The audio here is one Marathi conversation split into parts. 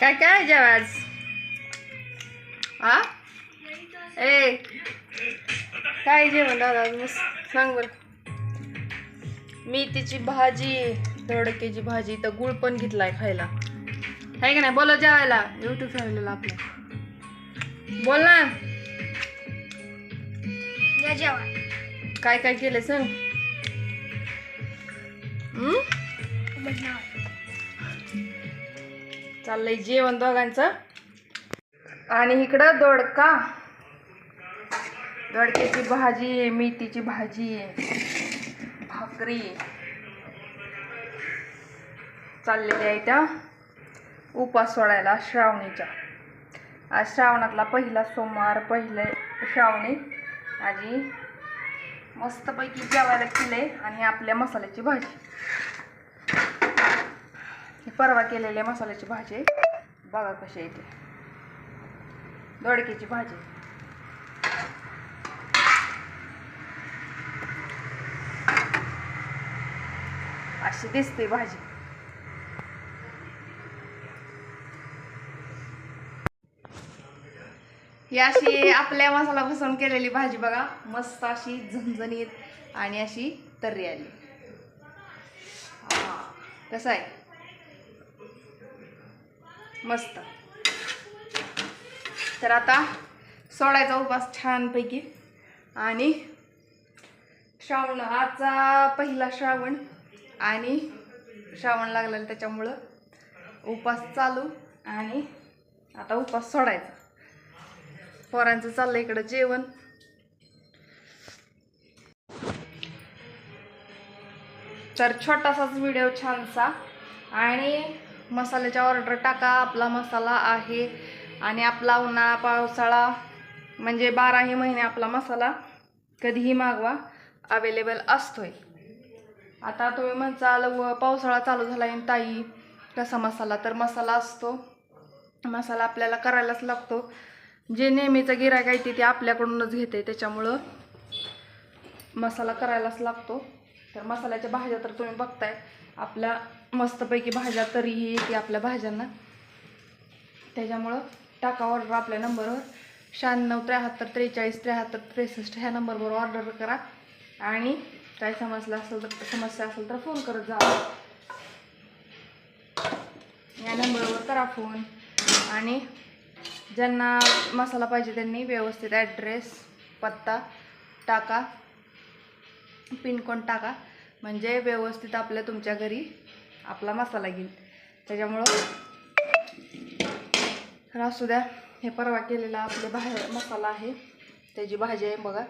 काय काय जेवाज हा ए काय जेवण दादा मस्त सांग बर. मेथीची भाजी दोडक्याची भाजी तर गुळ पण घेतलाय खायला. आहे का नाही? बोला जेवायला. युट्यूब फॅमिलीला आपल्या बोल ना. जेवा. काय काय केलं सांग? चाललंय जेवण दोघांचं. आणि इकडं दोडका. दोडक्याची भाजी आहे मेथीची भाजी आहे भाकरी चाललेल्या आहे त्या उपास सोडायला श्रावणीच्या. आज श्रावणातला पहिला सोमवार पहिले श्रावणी. आजी मस्तपैकी जेवायला केले आणि आपल्या मसाल्याची भाजी. परवा केलेल्या मसाल्याची भाजी. बघा कशी येते दोडक्याची भाजी. अशी दिसते भाजी. ही अशी आपल्या मसाला घुसून केलेली भाजी बघा. मस्त अशी झणझणीत आणि अशी तर्री आली. कसं आहे? मस्त. तर आता सोडायचा उपास छानपैकी. आणि श्रावण आजचा पहिला श्रावण. आणि श्रावण लागलेलं त्याच्यामुळं उपास चालू. आणि आता उपास सोडायचा. पोरांचं चाललं इकडं जेवण. तर छोटासाच व्हिडिओ छानसा. आणि मसाल्याच्या ऑर्डर टाका. आपला मसाला आहे. आणि आपला उन्हाळा पावसाळा म्हणजे बाराही महिने आपला मसाला कधीही मागवा अवेलेबल असतोय. आता तुम्ही म्हणचाल व पावसाळा चालू झाला आहे ताई कसा मसाला तर मसाला असतो. मसाला आपल्याला करायलाच लागतो. जे नेहमीचं गिरायक आहे ते ते आपल्याकडूनच घेते त्याच्यामुळं मसाला करायलाच लागतो. तर मसाल्याच्या भाज्या तर तुम्ही बघताय. आपल्या मस्तपैकी भाज्या तरीही येते आपल्या भाज्यांना. त्याच्यामुळं टाका ऑर्डर आपल्या नंबरवर शहाण्णव त्र्याहत्तर त्रेचाळीस त्र्याहत्तर त्रेसष्ट ह्या नंबरवर ऑर्डर करा. आणि काय समस्या असेल तर समस्या असेल तर फोन करत जा. या नंबरवर करा फोन. आणि ज्यांना मसाला पाहिजे त्यांनी व्यवस्थित ॲड्रेस पत्ता टाका. पिनकोड टाका. म्हणजे व्यवस्थित आपल्या तुमच्या घरी आपला मसाला घेईल. त्याच्यामुळं तर असू द्या हे परवा केलेला आपले बाहेर मसाला आहे त्याची भाजी आहे बघा.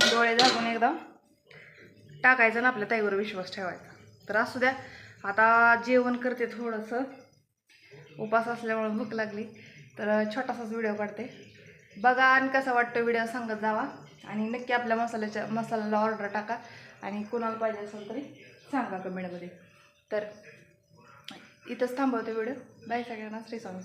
डोळे झाकून एकदम टाकायचं ना आपल्या ताईवर विश्वास ठेवायचा. तर असू द्या आता जेवण करते थोडंसं. उपास असल्यामुळे भूक लागली. तर छोटासाच व्हिडिओ काढते. बघा आणि कसा वाटतो व्हिडिओ सांगत जावा. आणि नक्की आपल्या मसाल्याच्या मसाल्याला ऑर्डर टाका. आणि कुणाला पाहिजे असेल तरी सांगा कमेंटमध्ये तर इथंच थांबवते व्हिडिओ बाय सगळ्यांना. श्री स्वामी.